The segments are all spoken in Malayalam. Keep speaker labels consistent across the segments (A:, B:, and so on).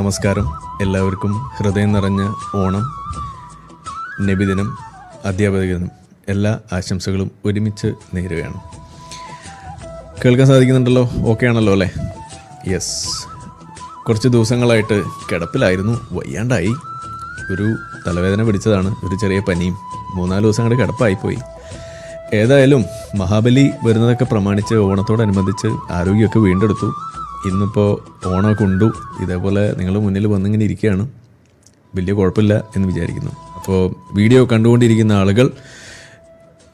A: നമസ്കാരം. എല്ലാവർക്കും ഹൃദയം നിറഞ്ഞ ഓണം നബിദിനം അധ്യാപക ദിനം. എല്ലാ ആശംസകളും ഒരുമിച്ച് നേരുകയാണ്. കേൾക്കാൻ സാധിക്കുന്നുണ്ടല്ലോ? ഓക്കെ ആണല്ലോ അല്ലേ? യെസ് കുറച്ച് ദിവസങ്ങളായിട്ട് കിടപ്പിലായിരുന്നു. വയ്യാണ്ടായി. ഒരു തലവേദന പിടിച്ചതാണ്. ഒരു ചെറിയ പനിയും. മൂന്നാൽ ദിവസം കൂടെ കിടപ്പായിപ്പോയി. ഏതായാലും മഹാബലി വരുന്നതൊക്കെ പ്രമാണിച്ച് ഓണത്തോടനുബന്ധിച്ച് ആരോഗ്യമൊക്കെ വീണ്ടെടുത്തു. ഇന്നിപ്പോൾ ഓണമൊക്കെ ഉണ്ടു ഇതേപോലെ നിങ്ങൾ മുന്നിൽ വന്നിങ്ങനെ ഇരിക്കുകയാണ്. വലിയ കുഴപ്പമില്ല എന്ന് വിചാരിക്കുന്നു. അപ്പോൾ വീഡിയോ കണ്ടുകൊണ്ടിരിക്കുന്ന ആളുകൾ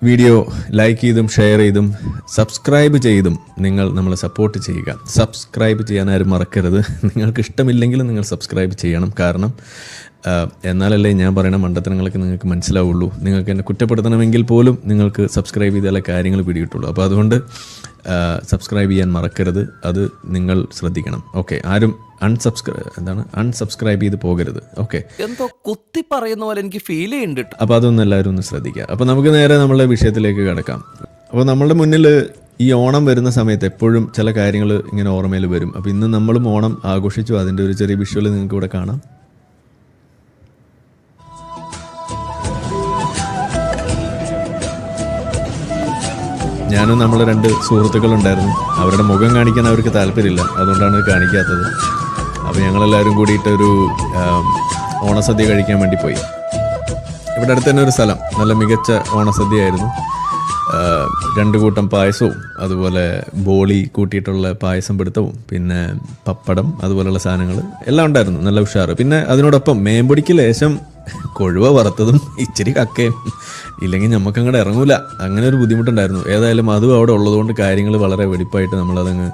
A: വീഡിയോ ലൈക്ക് ചെയ്തും ഷെയർ ചെയ്തും സബ്സ്ക്രൈബ് ചെയ്തും നിങ്ങൾ നമ്മളെ സപ്പോർട്ട് ചെയ്യുക. സബ്സ്ക്രൈബ് ചെയ്യാൻ ആരും മറക്കരുത്. നിങ്ങൾക്ക് ഇഷ്ടമില്ലെങ്കിലും നിങ്ങൾ സബ്സ്ക്രൈബ് ചെയ്യണം. കാരണം എന്നാലല്ലേ ഞാൻ പറയുന്ന മണ്ടത്തരങ്ങളൊക്കെ നിങ്ങൾക്ക് മനസ്സിലാവുള്ളൂ. നിങ്ങൾക്ക് എന്നെ കുറ്റപ്പെടുത്തണമെങ്കിൽ പോലും നിങ്ങൾക്ക് സബ്സ്ക്രൈബ് ചെയ്താലേ കാര്യങ്ങൾ പിടികിട്ടുള്ളൂ. അപ്പോൾ അതുകൊണ്ട് സബ്സ്ക്രൈബ് ചെയ്യാൻ മറക്കരുത്. അത് നിങ്ങൾ ശ്രദ്ധിക്കണം. ഓക്കെ ആരും അൺസബ്സ്ക്രൈ എന്താണ്? അൺസബ്സ്ക്രൈബ് ചെയ്ത് പോകരുത്. ഓക്കെ
B: എന്തോ കുത്തി പറയുന്ന പോലെ എനിക്ക് ഫീൽ ചെയ്യുന്നുണ്ട്.
A: അപ്പോൾ അതൊന്നും എല്ലാവരും ഒന്ന് ശ്രദ്ധിക്കുക അപ്പോൾ നമുക്ക് നേരെ നമ്മളുടെ വിഷയത്തിലേക്ക് കിടക്കാം. അപ്പോൾ നമ്മളുടെ മുന്നിൽ ഈ ഓണം വരുന്ന സമയത്ത് എപ്പോഴും ചില കാര്യങ്ങൾ ഇങ്ങനെ ഓർമ്മയിൽ വരും. അപ്പോൾ ഇന്ന് നമ്മളും ഓണം ആഘോഷിച്ചു. അതിന്റെ ഒരു ചെറിയ വിഷ്വൽ നിങ്ങൾക്ക് ഇവിടെ കാണാം. ഞാനും നമ്മൾ രണ്ട് സുഹൃത്തുക്കളുണ്ടായിരുന്നു. അവരുടെ മുഖം കാണിക്കാൻ അവർക്ക് താല്പര്യമില്ല. അതുകൊണ്ടാണ് കാണിക്കാത്തത്. അപ്പോൾ ഞങ്ങളെല്ലാവരും കൂടിയിട്ട് ഒരു ഓണസദ്യ കഴിക്കാൻ വേണ്ടി പോയി. ഇവിടെ അടുത്ത് തന്നെ ഒരു സ്ഥലം. നല്ല മികച്ച ഓണസദ്യയായിരുന്നു. രണ്ട് കൂട്ടം പായസവും അതുപോലെ ബോളി കൂട്ടിയിട്ടുള്ള പായസം പിടുത്തവും പിന്നെ പപ്പടം അതുപോലെയുള്ള സാധനങ്ങൾ എല്ലാം ഉണ്ടായിരുന്നു. നല്ല ഉഷാറ്. പിന്നെ അതിനോടൊപ്പം മേമ്പൊടിക്ക് ലേശം കൊഴുവ വറുത്തതും ഇച്ചിരി കക്കയും. ഇല്ലെങ്കിൽ നമുക്ക് അങ്ങോട്ട് ഇറങ്ങൂല. അങ്ങനെ ഒരു ബുദ്ധിമുട്ടുണ്ടായിരുന്നു. ഏതായാലും അതും അവിടെ ഉള്ളതുകൊണ്ട് കാര്യങ്ങൾ വളരെ വെടിപ്പായിട്ട് നമ്മളതങ്ങ്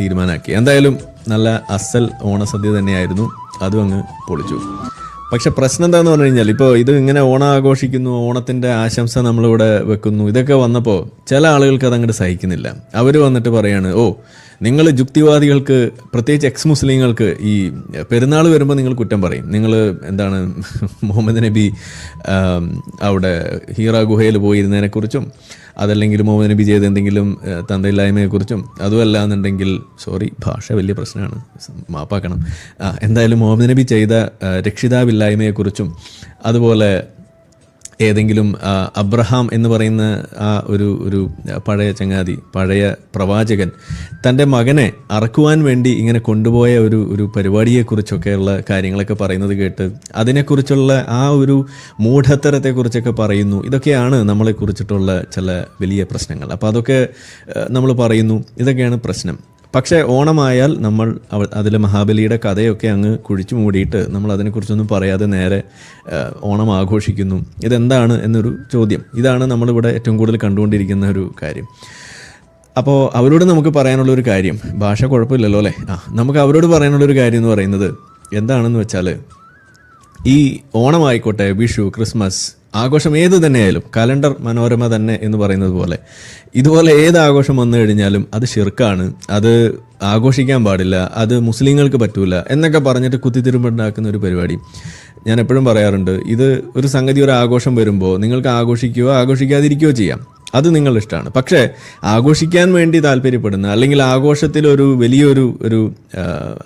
A: തീരുമാനമാക്കി എന്തായാലും നല്ല അസൽ ഓണസദ്യ തന്നെയായിരുന്നു. അതും അങ്ങ് പൊളിച്ചു. പക്ഷെ പ്രശ്നം എന്താന്ന് പറഞ്ഞു കഴിഞ്ഞാൽ ഇപ്പോൾ ഇത് ഇങ്ങനെ ഓണം ആഘോഷിക്കുന്നു ഓണത്തിന്റെ ആശംസ നമ്മളിവിടെ വെക്കുന്നു. ഇതൊക്കെ വന്നപ്പോൾ ചില ആളുകൾക്ക് അത് അങ്ങോട്ട് സഹിക്കുന്നില്ല. അവർ വന്നിട്ട് പറയാണ് ഓ നിങ്ങൾ യുക്തിവാദികൾക്ക് പ്രത്യേകിച്ച് എക്സ് മുസ്ലിങ്ങൾക്ക് ഈ പെരുന്നാൾ വരുമ്പോൾ നിങ്ങൾ കുറ്റം പറയും. നിങ്ങൾ എന്താണ് മുഹമ്മദ് നബി അവിടെ ഹീറ ഗുഹയിൽ പോയിരുന്നതിനെക്കുറിച്ചും അതല്ലെങ്കിൽ മുഹമ്മദ് നബി ചെയ്ത എന്തെങ്കിലും തന്തയില്ലായ്മയെക്കുറിച്ചും അതുമല്ല എന്നുണ്ടെങ്കിൽ സോറി ഭാഷ വലിയ പ്രശ്നമാണ്. മാപ്പാക്കണം. എന്തായാലും മുഹമ്മദ് നബി ചെയ്ത രക്ഷിതാവില്ലായ്മയെക്കുറിച്ചും അതുപോലെ ഏതെങ്കിലും അബ്രഹാം എന്ന് പറയുന്ന ആ ഒരു ഒരു പഴയ ചങ്ങാതി പഴയ പ്രവാചകൻ തന്റെ മകനെ അറക്കുവാൻ വേണ്ടി ഇങ്ങനെ കൊണ്ടുപോയ ഒരു ഒരു പരിപാടിയെക്കുറിച്ചൊക്കെയുള്ള കാര്യങ്ങളൊക്കെ പറയുന്നത് കേട്ട് അതിനെക്കുറിച്ചുള്ള ആ ഒരു മൂഢത്തരത്തെക്കുറിച്ചൊക്കെ പറയുന്നു. ഇതൊക്കെയാണ് നമ്മളെക്കുറിച്ചിട്ടുള്ള ചില വലിയ പ്രശ്നങ്ങൾ. അപ്പോൾ അതൊക്കെ നമ്മൾ പറയുന്നു. ഇതൊക്കെയാണ് പ്രശ്നം. പക്ഷേ ഓണമായാൽ നമ്മൾ അതിൽ മഹാബലിയുടെ കഥയൊക്കെ അങ്ങ് കുഴിച്ചു മൂടിയിട്ട് നമ്മൾ അതിനെക്കുറിച്ചൊന്നും പറയാതെ നേരെ ഓണം ആഘോഷിക്കുന്നു. ഇതെന്താണ് എന്നൊരു ചോദ്യം. ഇതാണ് നമ്മളിവിടെ ഏറ്റവും കൂടുതൽ കണ്ടുകൊണ്ടിരിക്കുന്ന ഒരു കാര്യം. അപ്പോൾ അവരോട് നമുക്ക് പറയാനുള്ള ഒരു കാര്യം. ഭാഷ കുഴപ്പമില്ലല്ലോ അല്ലേ? ആ നമുക്ക് അവരോട് പറയാനുള്ള ഒരു കാര്യം എന്ന് പറയുന്നത് എന്താണെന്ന് വെച്ചാൽ ഈ ഓണമായിക്കോട്ടെ വിഷു ക്രിസ്മസ് ആഘോഷം ഏത് തന്നെയായാലും കലണ്ടർ മനോരമ തന്നെ എന്ന് പറയുന്നത് പോലെ. ഇതുപോലെ ഏത് ആഘോഷം വന്നു കഴിഞ്ഞാലും അത് ഷിർക്കാണ് അത് ആഘോഷിക്കാൻ പാടില്ല അത് മുസ്ലിങ്ങൾക്ക് പറ്റൂല എന്നൊക്കെ പറഞ്ഞിട്ട് കുത്തിത്തിരുമ്പുണ്ടാക്കുന്ന ഒരു പരിപാടി. ഞാൻ എപ്പോഴും പറയാറുണ്ട് ഇത് ഒരു സംഗതി ഒരു ആഘോഷം വരുമ്പോൾ നിങ്ങൾക്ക് ആഘോഷിക്കുകയോ ആഘോഷിക്കാതിരിക്കുകയോ ചെയ്യാം. അത് നിങ്ങളുടെ ഇഷ്ടമാണ്. പക്ഷേ ആഘോഷിക്കാൻ വേണ്ടി താല്പര്യപ്പെടുന്ന അല്ലെങ്കിൽ ആഘോഷത്തിൽ ഒരു വലിയൊരു ഒരു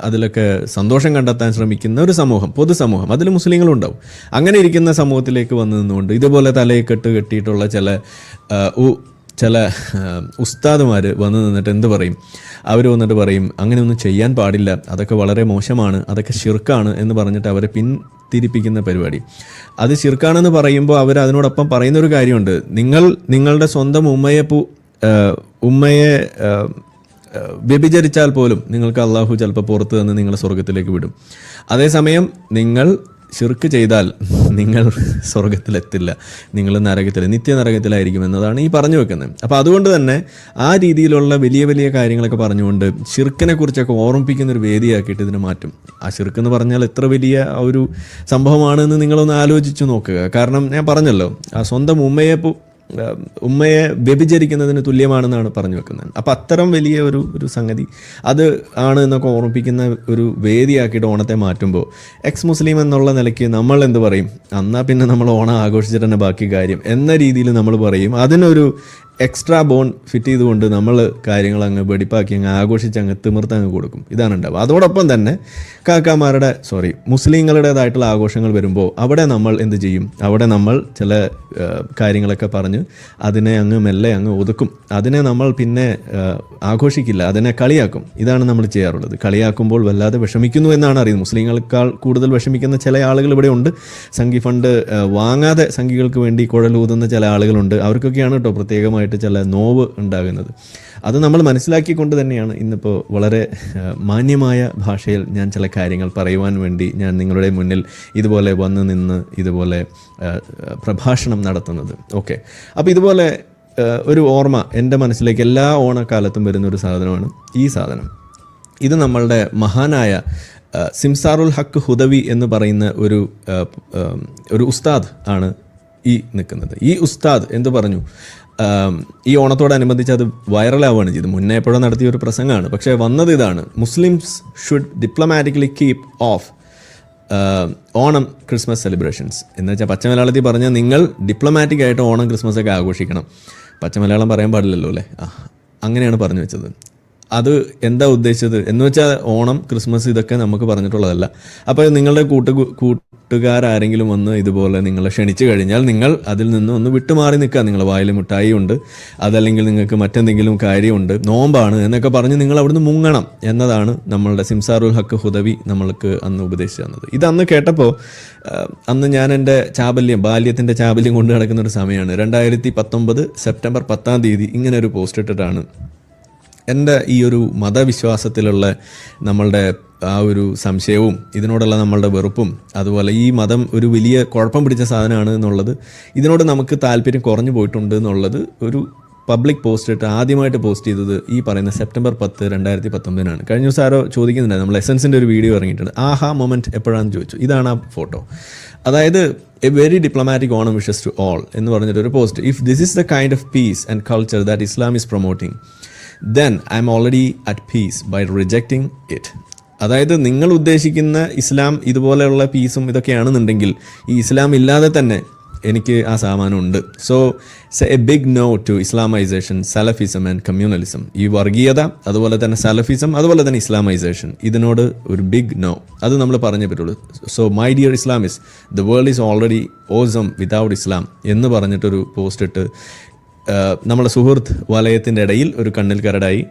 A: അതിലൊക്കെ സന്തോഷം കണ്ടെത്താൻ ശ്രമിക്കുന്ന ഒരു സമൂഹം പൊതുസമൂഹം അതിൽ മുസ്ലിങ്ങളും ഉണ്ടാവും. അങ്ങനെ ഇരിക്കുന്ന സമൂഹത്തിലേക്ക് വന്നു നിന്നുകൊണ്ട് ഇതുപോലെ തലയിൽ കെട്ട് കെട്ടിയിട്ടുള്ള ചില ചില ഉസ്താദുമാർ വന്ന് നിന്നിട്ട് എന്ത് പറയും? അവർ വന്നിട്ട് പറയും അങ്ങനെയൊന്നും ചെയ്യാൻ പാടില്ല. അതൊക്കെ വളരെ മോശമാണ്. അതൊക്കെ ഷിർക്കാണ് എന്ന് പറഞ്ഞിട്ട് അവരെ പിന്തിരിപ്പിക്കുന്ന പരിപാടി. അത് ചിർക്കാണെന്ന് പറയുമ്പോൾ അവർ അതിനോടൊപ്പം പറയുന്ന ഒരു കാര്യമുണ്ട്. നിങ്ങൾ നിങ്ങളുടെ സ്വന്തം ഉമ്മയെ ഉമ്മയെ വ്യഭിചരിച്ചാൽ പോലും നിങ്ങൾക്ക് അള്ളാഹു ചിലപ്പോൾ പുറത്ത് നിന്ന് നിങ്ങളെ സ്വർഗത്തിലേക്ക് വിടും. അതേസമയം നിങ്ങൾ ഷിർക്ക് ചെയ്താൽ നിങ്ങൾ സ്വർഗത്തിലെത്തില്ല നിങ്ങൾ നരകത്തിൽ നിത്യ നരകത്തിലായിരിക്കും എന്നതാണ് ഈ പറഞ്ഞു വെക്കുന്നത്. അപ്പോൾ അതുകൊണ്ട് തന്നെ ആ രീതിയിലുള്ള വലിയ വലിയ കാര്യങ്ങളൊക്കെ പറഞ്ഞുകൊണ്ട് ഷിർക്കിനെ കുറിച്ചൊക്കെ ഓർമ്മിപ്പിക്കുന്ന ഒരു വേദിയാക്കിയിട്ട് ഇതിനെ മാറ്റും. ആ ഷിർക്ക് എന്ന് പറഞ്ഞാൽ എത്ര വലിയ ഒരു സംഭവമാണെന്ന് നിങ്ങളൊന്ന് ആലോചിച്ച് നോക്കുക. കാരണം ഞാൻ പറഞ്ഞല്ലോ ആ സ്വന്തം ഉമ്മയെ ഉമ്മയെ വ്യഭിചരിക്കുന്നതിന് തുല്യമാണെന്നാണ് പറഞ്ഞു വെക്കുന്നത്. അപ്പം അത്തരം വലിയ ഒരു ഒരു സംഗതി അത് ആണ് എന്നൊക്കെ ഓർമ്മിപ്പിക്കുന്ന ഒരു വേദിയാക്കിയിട്ട് ഓണത്തെ മാറ്റുമ്പോൾ എക്സ് മുസ്ലിം എന്നുള്ള നിലയ്ക്ക് നമ്മൾ എന്ത് പറയും? എന്നാൽ പിന്നെ നമ്മൾ ഓണം ആഘോഷിച്ചിട്ട് തന്നെ ബാക്കി കാര്യം എന്ന രീതിയിൽ നമ്മൾ പറയും. അതിനൊരു എക്സ്ട്രാ ബോൺ ഫിറ്റ് ചെയ്തുകൊണ്ട് നമ്മൾ കാര്യങ്ങൾ അങ്ങ് വെടിപ്പാക്കി അങ്ങ് ആഘോഷിച്ച് അങ്ങ് തിമിർത്ത് അങ്ങ് കൊടുക്കും. ഇതാണ് ഉണ്ടാവുക. അതോടൊപ്പം തന്നെ കാക്കാമാരുടെ സോറി മുസ്ലിങ്ങളുടേതായിട്ടുള്ള ആഘോഷങ്ങൾ വരുമ്പോൾ അവിടെ നമ്മൾ എന്ത് ചെയ്യും? അവിടെ നമ്മൾ ചില കാര്യങ്ങളൊക്കെ പറഞ്ഞ് അതിനെ അങ്ങ് മെല്ലെ അങ്ങ് ഒതുക്കും. അതിനെ നമ്മൾ പിന്നെ ആഘോഷിക്കില്ല. അതിനെ കളിയാക്കും. ഇതാണ് നമ്മൾ ചെയ്യാറുള്ളത്. കളിയാക്കുമ്പോൾ വല്ലാതെ വിഷമിക്കുന്നു എന്നാണ് അറിയുന്നത്. മുസ്ലിങ്ങളെക്കാൾ കൂടുതൽ വിഷമിക്കുന്ന ചില ആളുകൾ ഇവിടെ ഉണ്ട്. സംഘി ഫണ്ട് വാങ്ങാതെ സംഘികൾക്ക് വേണ്ടി കുഴലൂതുന്ന ചില ആളുകളുണ്ട്. അവർക്കൊക്കെയാണ് കേട്ടോ പ്രത്യേകമായിട്ട് ചില നോവ് ഉണ്ടാകുന്നത്. അത് നമ്മൾ മനസ്സിലാക്കിക്കൊണ്ട് തന്നെയാണ് ഇന്നിപ്പോൾ വളരെ മാന്യമായ ഭാഷയിൽ ഞാൻ ചില കാര്യങ്ങൾ പറയുവാൻ വേണ്ടി ഞാൻ നിങ്ങളുടെ മുന്നിൽ ഇതുപോലെ വന്ന് നിന്ന് ഇതുപോലെ പ്രഭാഷണം നടത്തുന്നത്. ഓക്കെ. അപ്പോൾ ഇതുപോലെ ഒരു ഓർമ്മ എന്റെ മനസ്സിലേക്ക് എല്ലാ ഓണക്കാലത്തും വരുന്ന ഒരു സാധനമാണ് ഈ സാധനം. ഇത് നമ്മളുടെ മഹാനായ സിംസാറുൽ ഹക്ക് ഹുദവി എന്ന് പറയുന്ന ഒരു ഒരു ഉസ്താദ് ആണ് ഈ നിൽക്കുന്നത്. ഈ ഉസ്താദ് എന്ത് പറഞ്ഞു? ഈ ഓണത്തോടനുബന്ധിച്ച് അത് വൈറലാവുകയാണ് ചെയ്തത്. മുന്നേ എപ്പോഴും നടത്തിയ ഒരു പ്രസംഗമാണ്. പക്ഷേ വന്നത് ഇതാണ്. Muslims should diplomatically keep off Onam Christmas celebrations എന്ന് വെച്ചാൽ പച്ച മലയാളത്തിൽ പറഞ്ഞാൽ നിങ്ങൾ ഡിപ്ലോമാറ്റിക് ആയിട്ട് ഓണം ക്രിസ്മസ് ഒക്കെ ആഘോഷിക്കണം. പച്ചമലയാളം പറയാൻ പാടില്ലല്ലോ അല്ലേ? അങ്ങനെയാണ് പറഞ്ഞു വെച്ചത്. അത് എന്താ ഉദ്ദേശിച്ചത്? എന്ന് വെച്ചാൽ ഓണം ക്രിസ്മസ് ഇതൊക്കെ നമുക്ക് പറഞ്ഞിട്ടുള്ളതല്ല. അപ്പോൾ നിങ്ങളുടെ കൂട്ടു കൂട്ടുകാരാരെങ്കിലും വന്ന് ഇതുപോലെ നിങ്ങളെ ക്ഷണിച്ചു കഴിഞ്ഞാൽ നിങ്ങൾ അതിൽ നിന്ന് ഒന്ന് വിട്ടുമാറി നിൽക്കുക. നിങ്ങളുടെ വായിൽ മിഠായി ഉണ്ട് അതല്ലെങ്കിൽ നിങ്ങൾക്ക് മറ്റെന്തെങ്കിലും കാര്യമുണ്ട് നോമ്പാണ് എന്നൊക്കെ പറഞ്ഞ് നിങ്ങൾ അവിടുന്ന് മുങ്ങണം എന്നതാണ് നമ്മളുടെ സിംസാറുൽ ഹക്ക് ഹുദവി നമ്മൾക്ക് അന്ന് ഉപദേശിച്ചു തന്നത്. ഇത് അന്ന് കേട്ടപ്പോൾ അന്ന് ഞാൻ എന്റെ ചാബല്യം ബാല്യത്തിന്റെ ചാബല്യം കൊണ്ട് നടക്കുന്ന ഒരു സമയമാണ്. രണ്ടായിരത്തി പത്തൊമ്പത് സെപ്റ്റംബർ പത്താം തീയതി ഇങ്ങനെ ഒരു പോസ്റ്റ് ഇട്ടിട്ടാണ് എന്റെ ഈ ഒരു മതവിശ്വാസത്തിലുള്ള നമ്മളുടെ ആ ഒരു സംശയവും ഇതിനോടുള്ള നമ്മളുടെ വെറുപ്പും അതുപോലെ ഈ മതം ഒരു വലിയ കുഴപ്പം പിടിച്ച സാധനമാണ് എന്നുള്ളത് ഇതിനോട് നമുക്ക് താല്പര്യം കുറഞ്ഞു പോയിട്ടുണ്ട് എന്നുള്ളത് ഒരു പബ്ലിക് പോസ്റ്റ് ഇട്ട് ആദ്യമായിട്ട് പോസ്റ്റ് ചെയ്തത് ഈ പറയുന്ന സെപ്റ്റംബർ പത്ത് രണ്ടായിരത്തി പത്തൊമ്പതിനാണ് കഴിഞ്ഞ ദിവസം ആരോ ചോദിക്കുന്നുണ്ട് നമ്മൾ എസൻസിന്റെ ഒരു വീഡിയോ ഇറങ്ങിയിട്ടുണ്ട്. ആഹാ മൊമെന്റ് എപ്പോഴാണെന്ന് ചോദിച്ചു. ഇതാണ് ആ ഫോട്ടോ. അതായത് a very diplomatic Onam wishes to all എന്ന് പറഞ്ഞിട്ട് ഒരു post. If this is the kind of peace and culture that Islam is promoting then I am already at peace by rejecting it അതായത് നിങ്ങൾ ഉദ്ദേശിക്കുന്ന ഇസ്ലാം ഇതുപോലെയുള്ള പീസും ഇതൊക്കെയാണെന്നുണ്ടെങ്കിൽ ഈ ഇസ്ലാം ഇല്ലാതെ തന്നെ എനിക്ക് ആ സാമാനമുണ്ട് so a big no to Islamisation salafism and communalism ഈ വർഗീയത അതുപോലെ തന്നെ സലഫിസം അതുപോലെ തന്നെ ഇസ്ലാമൈസേഷൻ ഇതിനോട് ഒരു ബിഗ് നോ അത് നമ്മൾ പറഞ്ഞേ പറ്റുള്ളൂ. So my dear Islamists the world is already awesome without Islam എന്ന് പറഞ്ഞിട്ടൊരു പോസ്റ്റ് ഇട്ട് ആഹ് നമ്മുടെ സുഹൃത്ത് വലയത്തിന്റെ ഇടയിൽ ഒരു കണ്ണിൽ കരടായി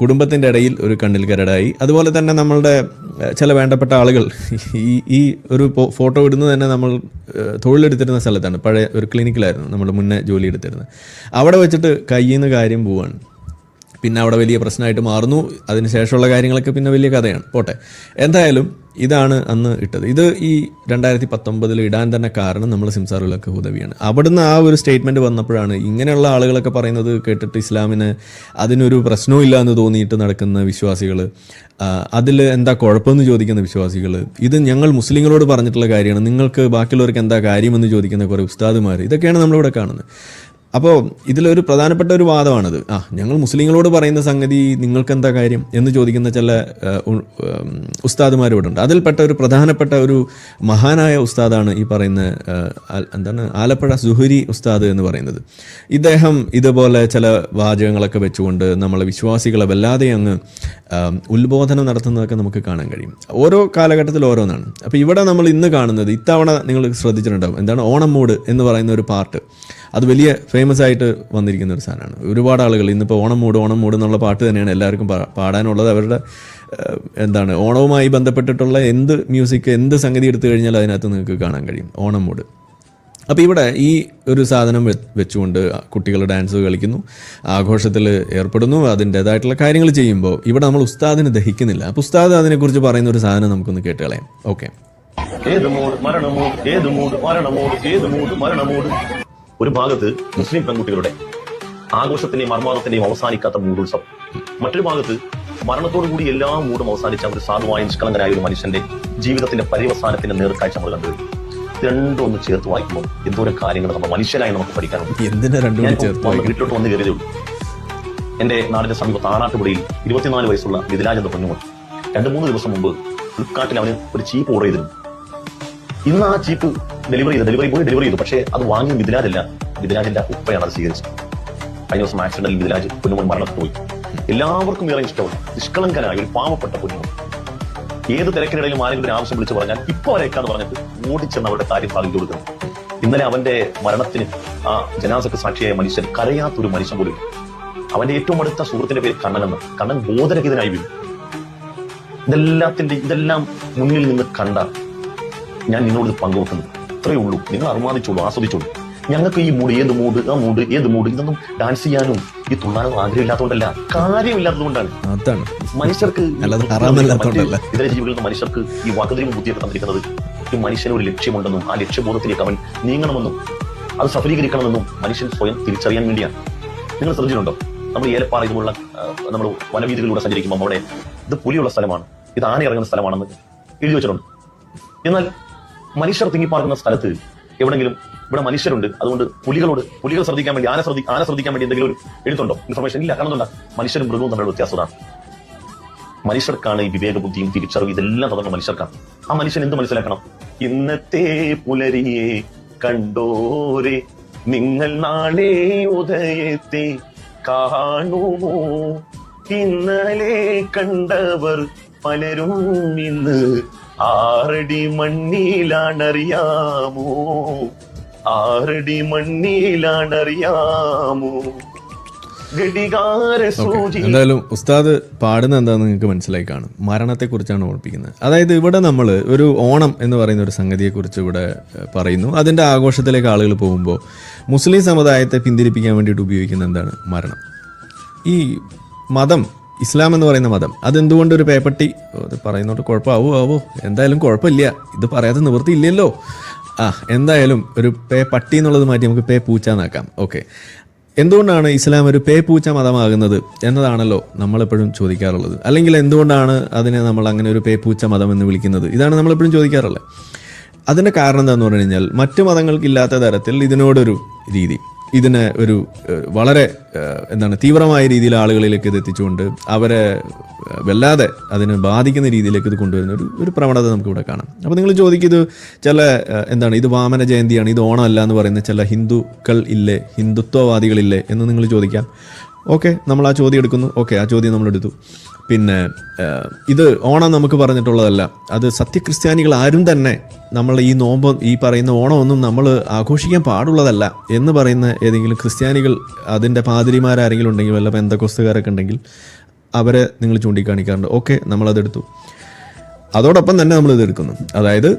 A: കുടുംബത്തിന്റെ ഇടയിൽ ഒരു കണ്ണിൽ കരടായി. അതുപോലെ തന്നെ നമ്മളുടെ ചില വേണ്ടപ്പെട്ട ആളുകൾ ഈ ഈ ഒരു ഫോട്ടോ ഇടുന്നത് തന്നെ നമ്മൾ തൊഴിലെടുത്തിരുന്ന സ്ഥലത്താണ്. പഴയ ഒരു ക്ലിനിക്കിലായിരുന്നു നമ്മൾ മുന്നേ ജോലി എടുത്തിരുന്നത്. അവിടെ വെച്ചിട്ട് കയ്യിൽ നിന്ന് കാര്യം പോവാണ്. പിന്നെ അവിടെ വലിയ പ്രശ്നമായിട്ട് മാറുന്നു. അതിനുശേഷമുള്ള കാര്യങ്ങളൊക്കെ പിന്നെ വലിയ കഥയാണ്. പോട്ടെ. എന്തായാലും ഇതാണ് അന്ന് ഇട്ടത്. ഇത് ഈ രണ്ടായിരത്തി പത്തൊമ്പതിൽ ഇടാൻ തന്നെ കാരണം നമ്മൾ സിംസാറുലൊക്കെ ഉദവിയാണ്. അവിടുന്ന് ആ ഒരു സ്റ്റേറ്റ്മെന്റ് വന്നപ്പോഴാണ് ഇങ്ങനെയുള്ള ആളുകളൊക്കെ പറയുന്നത് കേട്ടിട്ട് ഇസ്ലാമിന് അതിനൊരു പ്രശ്നവും ഇല്ല എന്ന് തോന്നിയിട്ട് നടക്കുന്ന വിശ്വാസികൾ അതിൽ എന്താ കുഴപ്പമെന്ന് ചോദിക്കുന്ന വിശ്വാസികൾ ഇത് ഞങ്ങൾ മുസ്ലിങ്ങളോട് പറഞ്ഞിട്ടുള്ള കാര്യമാണ് നിങ്ങൾക്ക് ബാക്കിയുള്ളവർക്ക് എന്താ കാര്യമെന്ന് ചോദിക്കുന്ന കുറേ ഉസ്താദുമാർ ഇതൊക്കെയാണ് നമ്മളിവിടെ കാണുന്നത്. അപ്പോൾ ഇതിലൊരു പ്രധാനപ്പെട്ട ഒരു വാദമാണിത്. ആ ഞങ്ങൾ മുസ്ലിങ്ങളോട് പറയുന്ന സംഗതി നിങ്ങൾക്ക് എന്താ കാര്യം എന്ന് ചോദിക്കുന്ന ചില ഉസ്താദുമാരോടുണ്ട് അതിൽപ്പെട്ട ഒരു പ്രധാനപ്പെട്ട ഒരു മഹാനായ ഉസ്താദാണ് ഈ പറയുന്ന എന്താണ് ആലപ്പുഴ സുഹരി ഉസ്താദ് എന്ന് പറയുന്നത്. ഇദ്ദേഹം ഇതുപോലെ ചില വാചകങ്ങളൊക്കെ വെച്ചുകൊണ്ട് നമ്മളെ വിശ്വാസികളെ വല്ലാതെ അങ്ങ് ഉത്ബോധനം നടത്തുന്നതൊക്കെ നമുക്ക് കാണാൻ കഴിയും. ഓരോ കാലഘട്ടത്തിൽ ഓരോന്നാണ്. അപ്പോൾ ഇവിടെ നമ്മൾ ഇന്ന് കാണുന്നത് ഇത്തവണ നിങ്ങൾ ശ്രദ്ധിച്ചിട്ടുണ്ടാവും. എന്താണ് ഓണം മൂഡ് എന്ന് പറയുന്ന ഒരു പാട്ട്. അത് വലിയ ഫേമസ് ആയിട്ട് വന്നിരിക്കുന്ന ഒരു സാധനമാണ്. ഒരുപാട് ആളുകൾ ഇന്നിപ്പോൾ ഓണം മൂട് ഓണം മൂട് എന്നുള്ള പാട്ട് തന്നെയാണ് എല്ലാവർക്കും പാടാനുള്ളത്. അവരുടെ എന്താണ് ഓണവുമായി ബന്ധപ്പെട്ടിട്ടുള്ള എന്ത് മ്യൂസിക് എന്ത് സംഗതി എടുത്തു കഴിഞ്ഞാൽ അതിനകത്ത് നിങ്ങൾക്ക് കാണാൻ കഴിയും. ഓണം മൂട്. അപ്പോൾ ഇവിടെ ഈ ഒരു സാധനം വെച്ചുകൊണ്ട് കുട്ടികൾ ഡാൻസ് കളിക്കുന്നു. ആഘോഷത്തിൽ ഏർപ്പെടുന്നു. അതിന്റേതായിട്ടുള്ള കാര്യങ്ങൾ ചെയ്യുമ്പോൾ ഇവിടെ നമ്മൾ ഉസ്താദിനെ ദഹിക്കുന്നില്ല. അപ്പോൾ ഉസ്താദ് അതിനെക്കുറിച്ച് പറയുന്ന ഒരു സാധനം നമുക്കൊന്ന് കേട്ട് കളയാം ഓക്കെ
C: ഏത് മൂട് മരണമൂട്? ഒരു ഭാഗത്ത് മുസ്ലിം പെൺകുട്ടികളുടെ ആഘോഷത്തിന്റെയും മർമാദത്തിന്റെയും അവസാനിക്കാത്ത മൂടുത്സവം. മറ്റൊരു ഭാഗത്ത് മരണത്തോടു കൂടി എല്ലാ മൂടും അവസാനിച്ച ഒരു സാധുവായ നിഷ്കളങ്കനായ ഒരു മനുഷ്യന്റെ ജീവിതത്തിന്റെ പര്യവസാനത്തിന്റെ നേർക്കാഴ്ച നമ്മൾ കണ്ടു. രണ്ടും ഒന്ന് ചേർത്ത് വായിക്കുമ്പോൾ എന്തോരം കാര്യങ്ങൾ നമ്മൾ മനുഷ്യരായി നമുക്ക് പഠിക്കാനുണ്ട്. ഞാൻ? വീട്ടിലോട്ട് വന്ന് കരുതി എന്റെ നാടിന്റെ സമീപത്ത് ആറാട്ടുപുഴയിൽ ഇരുപത്തിനാല് വയസ്സുള്ള മിഥിലാജ് എന്ന കുഞ്ഞുമോൻ രണ്ടു മൂന്ന് ദിവസം മുമ്പ് ഫ്ലിപ്കാർട്ടിൽ അവന് ഒരു ചീപ്പ് ഓർഡർ ചെയ്തിരുന്നു. ഇന്ന് ആ ചീപ്പ് ഡെലിവറി ചെയ്ത് ഡെലിവറി പോയി ഡെലിവറി ചെയ്തു. പക്ഷേ അത് വാങ്ങി മിഥിലാജല്ല മിഥിലാജിന്റെ ഉപ്പയാണ് അത് സ്വീകരിച്ചത്. കഴിഞ്ഞ ദിവസം ആക്സിഡന്റിൽ മിഥിലാജ് കുഞ്ഞുമോൻ പോയി. എല്ലാവർക്കും ഏറെ ഇഷ്ടമാണ്. നിഷ്കളങ്കനായ ഒരു പാവപ്പെട്ട കുഞ്ഞുമോൻ ഏത് തിരക്കിനിടയിലും ആരെങ്കിലും ആവശ്യം വിളിച്ചു പറഞ്ഞാൽ ഇപ്പൊ വരേക്കാന്ന് പറഞ്ഞിട്ട് ഓടിച്ചെന്ന് അവരുടെ കാര്യം സാധിച്ചു കൊടുക്കണം. ഇന്നലെ അവന്റെ മരണത്തിന് ആ ജനാസക്ക് സാക്ഷിയായ മനുഷ്യൻ കരയാത്തൊരു മനുഷ്യൻ പോലും അവന്റെ ഏറ്റവും അടുത്ത സുഹൃത്തിന്റെ പേര് കണ്ണൻ എന്ന്. കണ്ണൻ ബോധരഹിതനായി വീഴും ഇതെല്ലാത്തിന്റെ ഇതെല്ലാം മുന്നിൽ നിന്ന് കണ്ട ഞാൻ നിന്നോട് ഇത് ഇത്രയേ ഉള്ളൂ. നിങ്ങൾ അർമാദിച്ചോളൂ ആസ്വദിച്ചോളൂ. ഞങ്ങൾക്ക് ഈ മൂഡ് ഏത് മൂഡ് ആ മൂഡ് ഏത് മൂഡ് ഇതൊന്നും ഡാൻസ് ചെയ്യാനും ഈ തുള്ളാനും ആഗ്രഹമില്ലാത്തതുകൊണ്ടല്ല കാര്യമില്ലാത്തതുകൊണ്ടാണ്.
A: അതാണ്.
C: മനുഷ്യർക്ക്. ഇതര ജീവികളിൽ മനുഷ്യർക്ക് ഈ വാക്കുതിരിയും ബുദ്ധിയൊക്കെ തന്നിരിക്കുന്നത് ഈ മനുഷ്യന് ഒരു ലക്ഷ്യമുണ്ടെന്നും ആ ലക്ഷ്യബോധത്തിലേക്ക് അവൻ നീങ്ങണമെന്നും അത് സഫലീകരിക്കണമെന്നും മനുഷ്യൻ സ്വയം തിരിച്ചറിയാൻ വേണ്ടിയാണ്. നിങ്ങൾ ശ്രദ്ധിച്ചിട്ടുണ്ടോ? നമ്മൾ ഏലപ്പാറ ഇതുപോലുള്ള നമ്മൾ വനവീതികളിലൂടെ സഞ്ചരിക്കുമ്പോൾ അവിടെ ഇത് പുലിയുള്ള സ്ഥലമാണ് ഇത് ആന ഇറങ്ങുന്ന സ്ഥലമാണെന്ന് എഴുതി വെച്ചിട്ടുണ്ട്. എന്നാൽ മനുഷ്യർ തിങ്ങിപ്പാർക്കുന്ന സ്ഥലത്ത് എവിടെങ്കിലും ഇവിടെ മനുഷ്യരുണ്ട് അതുകൊണ്ട് പുലികളോട് പുലികൾ ശ്രദ്ധിക്കാൻ വേണ്ടി ആന ശ്രദ്ധി ആന ശ്രദ്ധിക്കാൻ വേണ്ടി എന്തെങ്കിലും ഒരു എഴുത്തുണ്ടോ? ഇൻഫർമേഷൻ ഇല്ല. കാരണം എന്താ? മനുഷ്യരും മൃഗവും തമ്മിലുള്ള വ്യത്യാസമാണ് മനുഷ്യർക്കാണ് ഈ വിവേക ബുദ്ധിയും തിരിച്ചറിവ് ഇതെല്ലാം തുടങ്ങുന്ന മനുഷ്യർക്കാണ്. ആ മനുഷ്യൻ എന്ത് മനസ്സിലാക്കണം? ഇന്നത്തെ പുലരിയെ കണ്ടോരെ നിങ്ങൾ നാളെ ഉദയത്തെ കാണുമോ? ഇന്നലെ കണ്ടവർ പലരും ഇന്ന് ആറടി മണ്ണിലാണറിയാമോ? ആറടി മണ്ണിലാണറിയാമോ?
A: എന്തായാലും ഉസ്താദ് പാടുന്ന എന്താണെന്ന് നിങ്ങൾക്ക് മനസ്സിലായി കാണും. മരണത്തെക്കുറിച്ചാണ് ഓർപ്പിക്കുന്നത്. അതായത് ഇവിടെ നമ്മൾ ഒരു ഓണം എന്ന് പറയുന്ന ഒരു സംഗതിയെക്കുറിച്ച് ഇവിടെ പറയുന്നു. അതിന്റെ ആഘോഷത്തിലേക്ക് ആളുകൾ പോകുമ്പോൾ മുസ്ലിം സമുദായത്തെ പിന്തിരിപ്പിക്കാൻ വേണ്ടിയിട്ട് ഉപയോഗിക്കുന്ന എന്താണ്? മരണം. ഈ മതം ഇസ്ലാം എന്ന് പറയുന്ന മതം. അതെന്തുകൊണ്ട് ഒരു പേപ്പട്ടി അത് ഇത് പറയുന്നോട്ട് കുഴപ്പമാവോ? ആവോ? എന്തായാലും കുഴപ്പമില്ല. ഇത് പറയാതെ നിവൃത്തിയില്ലല്ലോ. ആ എന്തായാലും ഒരു പേ പട്ടി എന്നുള്ളത് മാറ്റി നമുക്ക് പേ പൂച്ച എന്നാക്കാം. ഓക്കെ. എന്തുകൊണ്ടാണ് ഇസ്ലാം ഒരു പേ പൂച്ച മതമാകുന്നത് എന്നതാണല്ലോ നമ്മളെപ്പോഴും ചോദിക്കാറുള്ളത്. അല്ലെങ്കിൽ എന്തുകൊണ്ടാണ് അതിനെ നമ്മൾ അങ്ങനെ ഒരു പേ പൂച്ച മതം എന്ന് വിളിക്കുന്നത്? ഇതാണ് നമ്മളെപ്പോഴും ചോദിക്കാറുള്ളത്. അതിന്റെ കാരണം എന്താണെന്ന് പറഞ്ഞു കഴിഞ്ഞാൽ മറ്റു മതങ്ങൾക്കില്ലാത്ത തരത്തിൽ ഇതിനോടൊരു രീതി. ഇതിനെ ഒരു വളരെ എന്താണ് തീവ്രമായ രീതിയിൽ ആളുകളിലേക്ക് ഇത് എത്തിച്ചുകൊണ്ട് അവരെ വല്ലാതെ അതിനെ ബാധിക്കുന്ന രീതിയിലേക്ക് ഇത് കൊണ്ടുവരുന്ന ഒരു ഒരു പ്രവണത നമുക്കിവിടെ കാണാം. അപ്പോൾ നിങ്ങൾ ചോദിക്കുന്നത് ചില എന്താണ് ഇത് വാമന ജയന്തിയാണ് ഇത് ഓണമല്ല എന്ന് പറയുന്ന ചില ഹിന്ദുക്കൾ ഇല്ലേ ഹിന്ദുത്വവാദികളില്ലേ എന്ന് നിങ്ങൾ ചോദിക്കാം. ഓക്കെ നമ്മൾ ആ ചോദ്യം എടുക്കുന്നു. ഓക്കെ ആ ചോദ്യം നമ്മൾ എടുത്തു. പിന്നെ ഇത് ഓണം നമുക്ക് പറഞ്ഞിട്ടുള്ളതല്ല. അത് സത്യക്രിസ്ത്യാനികൾ ആരും തന്നെ നമ്മൾ ഈ നോമ്പ് ഈ പറയുന്ന ഓണമൊന്നും നമ്മൾ ആഘോഷിക്കാൻ പാടുള്ളതല്ല എന്ന് പറയുന്ന ഏതെങ്കിലും ക്രിസ്ത്യാനികൾ അതിന്റെ പാതിരിമാരാരെങ്കിലും ഉണ്ടെങ്കിൽ വല്ല പെന്തക്കൊസ്തുകാരൊക്കെ ഉണ്ടെങ്കിൽ അവരെ നിങ്ങൾ ചൂണ്ടിക്കാണിക്കാറുണ്ട്. ഓക്കെ നമ്മളതെടുത്തു. അതോടൊപ്പം തന്നെ നമ്മൾ ഇത് എടുക്കുന്നു അതായത്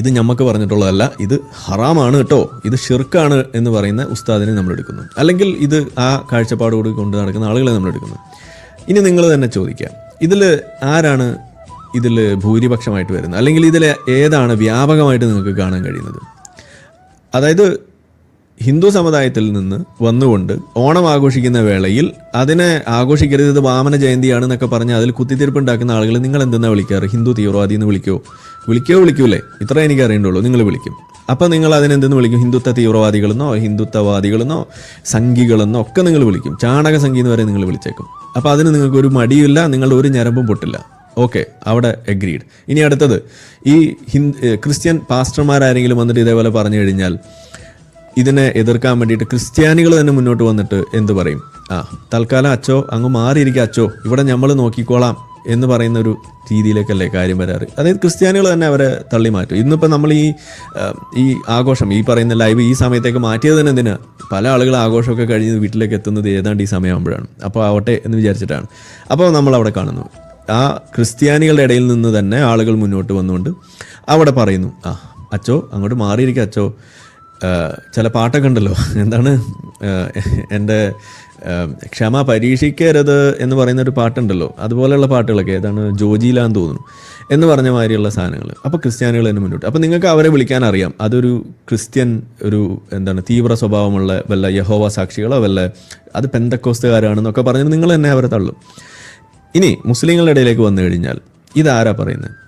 A: ഇത് ഞമ്മക്ക് പറഞ്ഞിട്ടുള്ളതല്ല ഇത് ഹറാമാണ് കേട്ടോ. ഇത് ഷിർക്കാണ് എന്ന് പറയുന്ന ഉസ്താദിനെ നമ്മൾ എടുക്കുന്നു. അല്ലെങ്കിൽ ഇത് ആ കാഴ്ചപ്പാടോട് കൊണ്ട് നടക്കുന്ന ആളുകളെ നമ്മൾ എടുക്കുന്നു. ഇനി നിങ്ങൾ തന്നെ ചോദിക്കാം. ഇതിൽ ആരാണ് ഇതിൽ ഭൂരിപക്ഷമായിട്ട് വരുന്നത്? അല്ലെങ്കിൽ ഇതിൽ ഏതാണ് വ്യാപകമായിട്ട് നിങ്ങൾക്ക് കാണാൻ കഴിയുന്നത്? അതായത് ഹിന്ദു സമുദായത്തിൽ നിന്ന് വന്നുകൊണ്ട് ഓണം ആഘോഷിക്കുന്ന വേളയിൽ അതിനെ ആഘോഷിക്കരുത് ഇത് വാമന ജയന്തിയാണെന്നൊക്കെ പറഞ്ഞ് അതിൽ കുത്തിത്തിരിപ്പുണ്ടാക്കുന്ന ആളുകൾ നിങ്ങൾ എന്തെന്നാ വിളിക്കാറ്? ഹിന്ദു തീവ്രവാദി എന്ന് വിളിക്കോ? വിളിക്കോ വിളിക്കൂലേ? ഇത്ര എനിക്ക് അറിയണ്ടുള്ളൂ നിങ്ങൾ വിളിക്കും. അപ്പം നിങ്ങൾ അതിനെന്തെന്ന് വിളിക്കും? ഹിന്ദുത്വ തീവ്രവാദികളെന്നോ ഹിന്ദുത്വവാദികളെന്നോ സംഘികളെന്നോ ഒക്കെ നിങ്ങൾ വിളിക്കും. ചാണക സംഘി എന്ന് വരെ നിങ്ങൾ വിളിച്ചേക്കും. അപ്പോൾ അതിന് നിങ്ങൾക്ക് ഒരു മടിയില്ല നിങ്ങൾ ഒരു ഞരമ്പും പൊട്ടില്ല. ഓക്കെ അവിടെ എഗ്രീഡ് ഇനി അടുത്തത് ഈ ഹിന്ദ് ക്രിസ്ത്യൻ പാസ്റ്റർമാരാരെങ്കിലും വന്നിട്ട് ഇതേപോലെ പറഞ്ഞു കഴിഞ്ഞാൽ ഇതിനെ എതിർക്കാൻ വേണ്ടിയിട്ട് ക്രിസ്ത്യാനികൾ തന്നെ മുന്നോട്ട് വന്നിട്ട് എന്ത് പറയും? ആ തൽക്കാലം അച്ചോ അങ്ങ് മാറിയിരിക്കുക അച്ചോ. ഇവിടെ നമ്മൾ നോക്കിക്കോളാം. എന്ന് പറയുന്ന ഒരു രീതിയിലേക്കല്ലേ കാര്യം വരാറ്? അതായത് ക്രിസ്ത്യാനികൾ തന്നെ അവരെ തള്ളി മാറ്റും. ഇന്നിപ്പോൾ നമ്മൾ ഈ ഈ ആഘോഷം ഈ പറയുന്ന ലൈവ് ഈ സമയത്തേക്ക് മാറ്റിയത് തന്നെ എന്തിനാ? പല ആളുകൾ ആഘോഷമൊക്കെ കഴിഞ്ഞ് വീട്ടിലേക്ക് എത്തുന്നത് ഏതാണ്ട് ഈ സമയമാകുമ്പോഴാണ്. അപ്പോൾ ആവട്ടെ എന്ന് വിചാരിച്ചിട്ടാണ്. അപ്പോൾ നമ്മൾ അവിടെ കാണുന്നു. ആ ക്രിസ്ത്യാനികളുടെ ഇടയിൽ നിന്ന് തന്നെ ആളുകൾ മുന്നോട്ട് വന്നുകൊണ്ട് അവിടെ പറയുന്നു ആ അച്ചോ അങ്ങോട്ട് മാറിയിരിക്കുക അച്ചോ. ചില പാട്ടൊക്കെ ഉണ്ടല്ലോ. എന്താണ്? എന്റെ ക്ഷമ പരീക്ഷിക്കരുത് എന്ന് പറയുന്ന ഒരു പാട്ടുണ്ടല്ലോ. അതുപോലെയുള്ള പാട്ടുകളൊക്കെ ഏതാണ്? ജോജിയിലാന്ന് തോന്നുന്നു. എന്ന് പറഞ്ഞ മാതിരിയുള്ള സാധനങ്ങൾ അപ്പോൾ ക്രിസ്ത്യാനികൾ തന്നെ മുന്നോട്ട്. അപ്പോൾ നിങ്ങൾക്ക് അവരെ വിളിക്കാൻ അറിയാം. അതൊരു ക്രിസ്ത്യൻ ഒരു എന്താണ് തീവ്ര സ്വഭാവമുള്ള വല്ല യഹോവ സാക്ഷികളോ വല്ല അത് പെന്തക്കോസ്തുകാരാണെന്നൊക്കെ പറഞ്ഞിട്ട് നിങ്ങൾ തന്നെ അവരെ തള്ളും. ഇനി മുസ്ലിങ്ങളുടെ ഇടയിലേക്ക് വന്നു കഴിഞ്ഞാൽ ഇതാരാ പറയുന്നത്?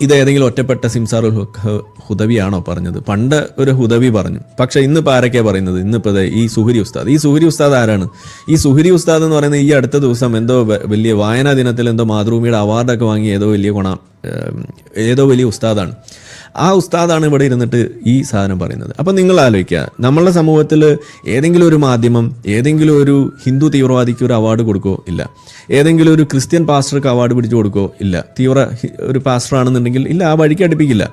A: ഇത് ഏതെങ്കിലും ഒറ്റപ്പെട്ട സിംസാർ ഹുദവിയാണോ പറഞ്ഞത്? പണ്ട് ഒരു ഹുദവി പറഞ്ഞു. പക്ഷേ ഇന്നിപ്പോൾ ആരൊക്കെയാണ് പറയുന്നത്? ഇന്നിപ്പോൾ ഈ സുഹരി ഉസ്താദ്. ഈ സുഹരി ഉസ്താദ് ആരാണ്? ഈ സുഹരി ഉസ്താദ് എന്ന് പറയുന്നത് ഈ അടുത്ത ദിവസം എന്തോ വലിയ വായനാ ദിനത്തിൽ എന്തോ മാതൃഭൂമിയുടെ അവാർഡൊക്കെ വാങ്ങി ഏതോ വലിയ ഗുണ ഏതോ വലിയ ഉസ്താദാണ്. ആ ഉസ്താദാണ് ഇവിടെ ഇരുന്നിട്ട് ഈ സാധനം പറയുന്നത്. അപ്പം നിങ്ങൾ ആലോചിക്കുക നമ്മളുടെ സമൂഹത്തിൽ ഏതെങ്കിലും ഒരു മാധ്യമം ഏതെങ്കിലും ഒരു ഹിന്ദു തീവ്രവാദിക്ക് ഒരു അവാർഡ് കൊടുക്കോ? ഇല്ല. ഏതെങ്കിലും ഒരു ക്രിസ്ത്യൻ പാസ്റ്റർക്ക് അവാർഡ് പിടിച്ചു കൊടുക്കോ? ഇല്ല. തീവ്ര ഒരു പാസ്റ്റർ ആണെന്നുണ്ടെങ്കിൽ ഇല്ല ആ വഴിക്ക് അടുപ്പിക്കില്ല.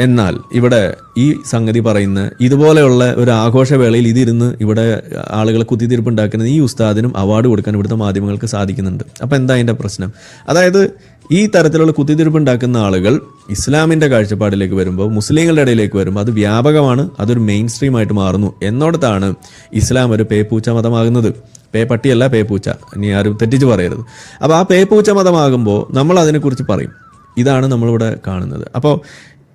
A: എന്നാൽ ഇവിടെ ഈ സംഗതി പറയുന്ന ഇതുപോലെയുള്ള ഒരു ആഘോഷവേളയിൽ ഇതിരുന്ന് ഇവിടെ ആളുകളെ കുത്തിത്തിരിപ്പുണ്ടാക്കുന്ന ഈ ഉസ്താദിനും അവാർഡ് കൊടുക്കാൻ ഇവിടുത്തെ മാധ്യമങ്ങൾക്ക് സാധിക്കുന്നുണ്ട്. അപ്പോൾ എന്താ അതിന്റെ പ്രശ്നം? അതായത് ഈ തരത്തിലുള്ള കുത്തിത്തിരിപ്പ് ഉണ്ടാക്കുന്ന ആളുകൾ ഇസ്ലാമിന്റെ കാഴ്ചപ്പാടിലേക്ക് വരുമ്പോൾ മുസ്ലിങ്ങളുടെ ഇടയിലേക്ക് വരുമ്പോൾ അത് വ്യാപകമാണ് അതൊരു മെയിൻ സ്ട്രീം ആയിട്ട് മാറുന്നു എന്നോടത്താണ് ഇസ്ലാം ഒരു പേപ്പൂച്ച മതമാകുന്നത്. പേ പട്ടിയല്ല പേപ്പൂച്ച. ഇനി ആരും തെറ്റിച്ച് പറയരുത്. അപ്പോൾ ആ പേപ്പൂച്ച മതമാകുമ്പോൾ നമ്മൾ അതിനെക്കുറിച്ച് പറയും. ഇതാണ് നമ്മളിവിടെ കാണുന്നത്. അപ്പോൾ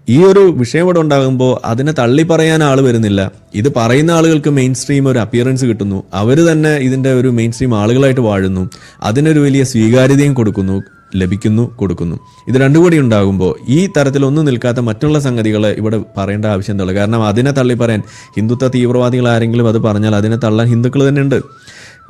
A: ഈ ഒരു വിഷയം ഇവിടെ ഉണ്ടാകുമ്പോൾ അതിനെ തള്ളി പറയാൻ ആൾ വരുന്നില്ല. ഇത് പറയുന്ന ആളുകൾക്ക് മെയിൻ സ്ട്രീം ഒരു അപ്പിയറൻസ് കിട്ടുന്നു. അവർ തന്നെ ഇതിന്റെ ഒരു മെയിൻ സ്ട്രീം ആളുകളായിട്ട് വാഴുന്നു. അതിനൊരു വലിയ സ്വീകാര്യതയും കൊടുക്കുന്നു. ലഭിക്കുന്നു കൊടുക്കുന്നു. ഇത് രണ്ടു കൂടി ഉണ്ടാകുമ്പോൾ ഈ തരത്തിൽ ഒന്നും നിൽക്കാത്ത മറ്റുള്ള സംഗതികൾ ഇവിടെ പറയേണ്ട ആവശ്യം എന്തുള്ളൂ കാരണം അതിനെ തള്ളി പറയാൻ ഹിന്ദുത്വ തീവ്രവാദികൾ ആരെങ്കിലും അത് പറഞ്ഞാൽ അതിനെ തള്ളാൻ ഹിന്ദുക്കൾ തന്നെ ഉണ്ട്